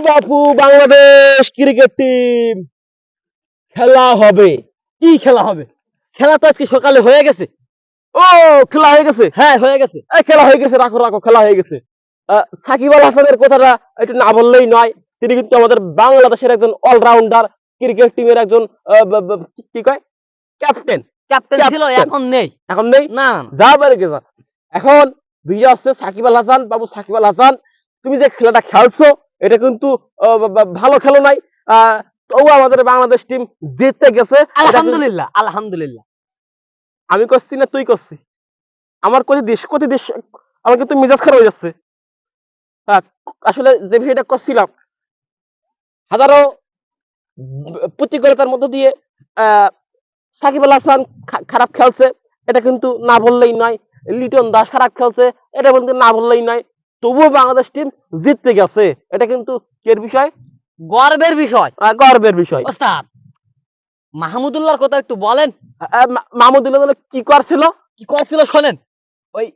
বাপু Bangladesh cricket team. খেলা হবে। কি খেলা হবে? খেলা তো আজকে সকালে হয়ে গেছে। ও খেলা হয়ে গেছে? হ্যাঁ হয়ে গেছে। খেলা হয়ে গেছে রাখো রাখো খেলা হয়ে গেছে। সাকিব আল হাসানের কথাটা একটু না বললেই নয়। তিনি কিন্তু আমাদের বাংলাদেশের একজন অলরাউন্ডার ক্রিকেট টিমের একজন কি- কয়? ক্যাপ্টেন। ক্যাপ্টেন। ছিল এখন নেই। এখন নেই? না। যা গেছে এখন বিজয় আসছে সাকিব আল হাসান বাবু সাকিব আল হাসান। তুমি যে খেলাটা খেলছো এটা কিন্তু ভালো খেলো নাই। তবু আমাদের বাংলাদেশ টিম জিততে গেছে। আলহামদুলিল্লাহ আলহামদুলিল্লাহ। আমি করছি না তুই করছিস আমার কোথি দেশ কোথি দেশ আমার কিন্তু মেজাজ খারাপ হয়ে যাচ্ছে। আসলে যে বিষয়টা করছিলাম হাজারো প্রতিকূলতার মধ্য দিয়ে আহ, সাকিব আল হাসান খারাপ খেলছে এটা কিন্তু না বললেই নয়। লিটন দাস খারাপ খেলছে এটা কিন্তু না বললেই নয়। তবুও বাংলাদেশ টিম জিততে গেছে। এটা কিন্তু কের বিষয়? গর্বের বিষয়। গর্বের বিষয়। ওস্তাদ মাহমুদুল্লাহর কথা একটু বলেন। মাহমুদুল্লাহ বলে কি করছিল? কি করছিল শোনেন ওই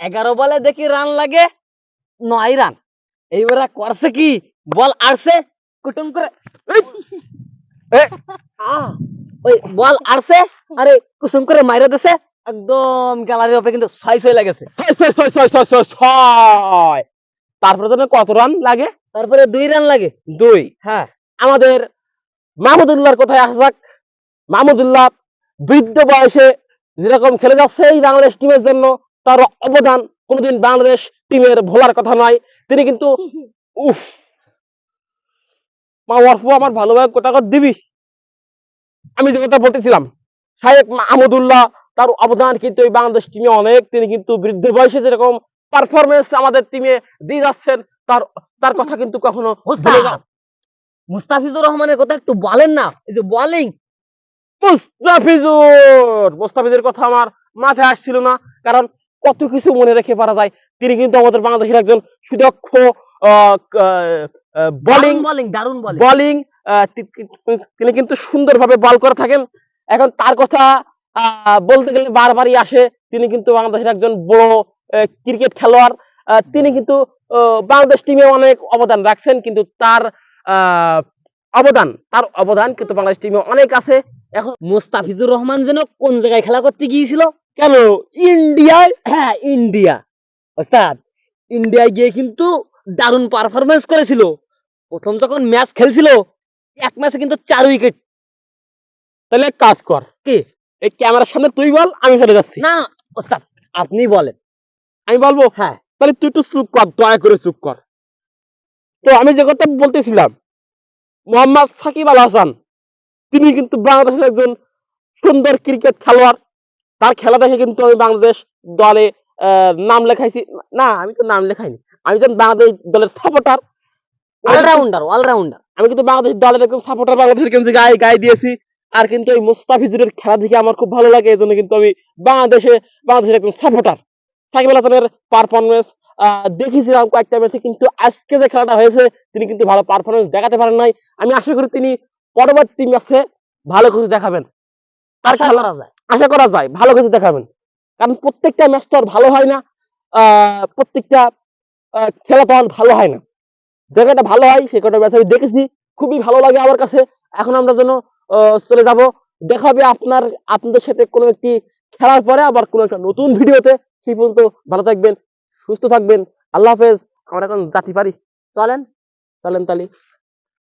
এগারো বলে দেখি রান লাগে নয় রান। এইবারে করছে কি? বল আসছে কুটুম করে ওই বল আসছে আরে কুসুম করে মাইরা দিছে। একদম গ্যালারির উপরে কিন্তু ছয় ছয় লাগেছে। ছয় তারপরে জন্য কত রান লাগে? তারপরে দুই রান লাগে। দুই। হ্যাঁ। আমাদের মাহমুদুল্লাহর কথায় আসা যাক। মাহমুদুল্লাহ বৃদ্ধ বয়সে যেরকম খেলে যাচ্ছে এই বাংলাদেশ টিমের জন্য তার অবদান কোনোদিন বাংলাদেশ টিমের ভোলার কথা নয়। তিনি কিন্তু উফ মা অর্ফ আমার ভালোভাবে কোটা করে দিবি। আমি যে কথা বলতেছিলাম শাহেক মাহমুদুল্লাহ তার অবদান কিন্তু এই বাংলাদেশ টিমে অনেক। তিনি কিন্তু বৃদ্ধ বয়সে যেরকম পারফরমেন্স আমাদের টিমে দিয়ে যাচ্ছেন তার তার কথা কিন্তু কখনো মুস্তাফিজুর রহমানের কথা একটু বলেন না। এই যে বোলিং। মুস্তাফিজুর! মুস্তাফিজের কথা আমার মাথায় আসছিল না কারণ কত কিছু মনে রেখে পারা যায়। তিনি কিন্তু আমাদের বাংলাদেশের একজন সুদক্ষ বোলিং বোলিং দারুণ বোলিং। তিনি কিন্তু সুন্দরভাবে বল করে থাকেন। এখন তার কথা বলতে গেলে বারবারই আসে। তিনি কিন্তু বাংলাদেশের একজন বড় ক্রিকেট খেলোয়াড়। তিনি কিন্তু বাংলাদেশ টিমে অনেক অবদান রাখছেন, কিন্তু তার অবদান তার অবদান কিন্তু বাংলাদেশ টিমে অনেক আছে। এখন মুস্তাফিজুর রহমান যেন কোন জায়গায় খেলা করতে গিয়েছিল? কেন? ইন্ডিয়ায় হ্যাঁ ইন্ডিয়া। ওস্তাদ, ইন্ডিয়ায় গিয়ে কিন্তু দারুণ পারফরমেন্স করেছিল। প্রথম যখন ম্যাচ খেলছিল, এক ম্যাচে কিন্তু চার উইকেট তাহলে কাজ কর। কি? এই ক্যামেরার সামনে তুই বল আমি চলে যাচ্ছি। না ওস্তাদ। আপনি বলেন। আমি বলব হ্যাঁ। তাহলে তুই একটু চুপ কর দয়া করে চুপ কর। তো আমি যে কথা বলতেছিলাম মোহাম্মদ সাকিব আল হাসান তিনি কিন্তু বাংলাদেশের একজন সুন্দর ক্রিকেট খেলোয়াড়। তার খেলা দেখে কিন্তু আমি বাংলাদেশ দলে নাম লেখাইছি। না আমি তো নাম লেখাইনি। আমি যেন বাংলাদেশ দলের সাপোর্টার অলরাউন্ডার অলরাউন্ডার আমি কিন্তু বাংলাদেশ দলের একজন সাপোর্টার বাংলাদেশের কিন্তু গায়ে গায়ে দিয়েছি। আর কিন্তু ওই মুস্তাফিজুরের খেলা দেখে আমার খুব ভালো লাগে এই জন্য কিন্তু আমি বাংলাদেশে বাংলাদেশের একজন সাপোর্টার। সাকিব আল হাসানের পারফরমেন্স দেখেছিলাম কয়েকটা ম্যাচে কিন্তু আজকে যে খেলাটা হয়েছে তিনি কিন্তু ভালো পারফরমেন্স দেখাতে পারেন নাই। আমি আশা করি তিনি পরবর্তী ম্যাচে ভালো কিছু দেখাবেন। তার খেলা করা যায়। আশা করা যায় ভালো কিছু দেখাবেন। কারণ প্রত্যেকটা ম্যাচ তো আর ভালো হয় না আহ, প্রত্যেকটা খেলা তো আর ভালো হয় না। যে কটা ভালো হয় সে কটা ম্যাচ আমি দেখেছি খুবই ভালো লাগে আমার কাছে। এখন আমরা যেন চলে যাব। দেখা হবে আপনার, আপনাদের সাথে কোনো একটি খেলার পরে আবার কোনো একটা নতুন ভিডিওতে। সেই পর্যন্ত ভালো থাকবেন, সুস্থ থাকবেন। আল্লাহ হাফেজ। আমরা এখন জাতি পারি। চলেন চলেন তালি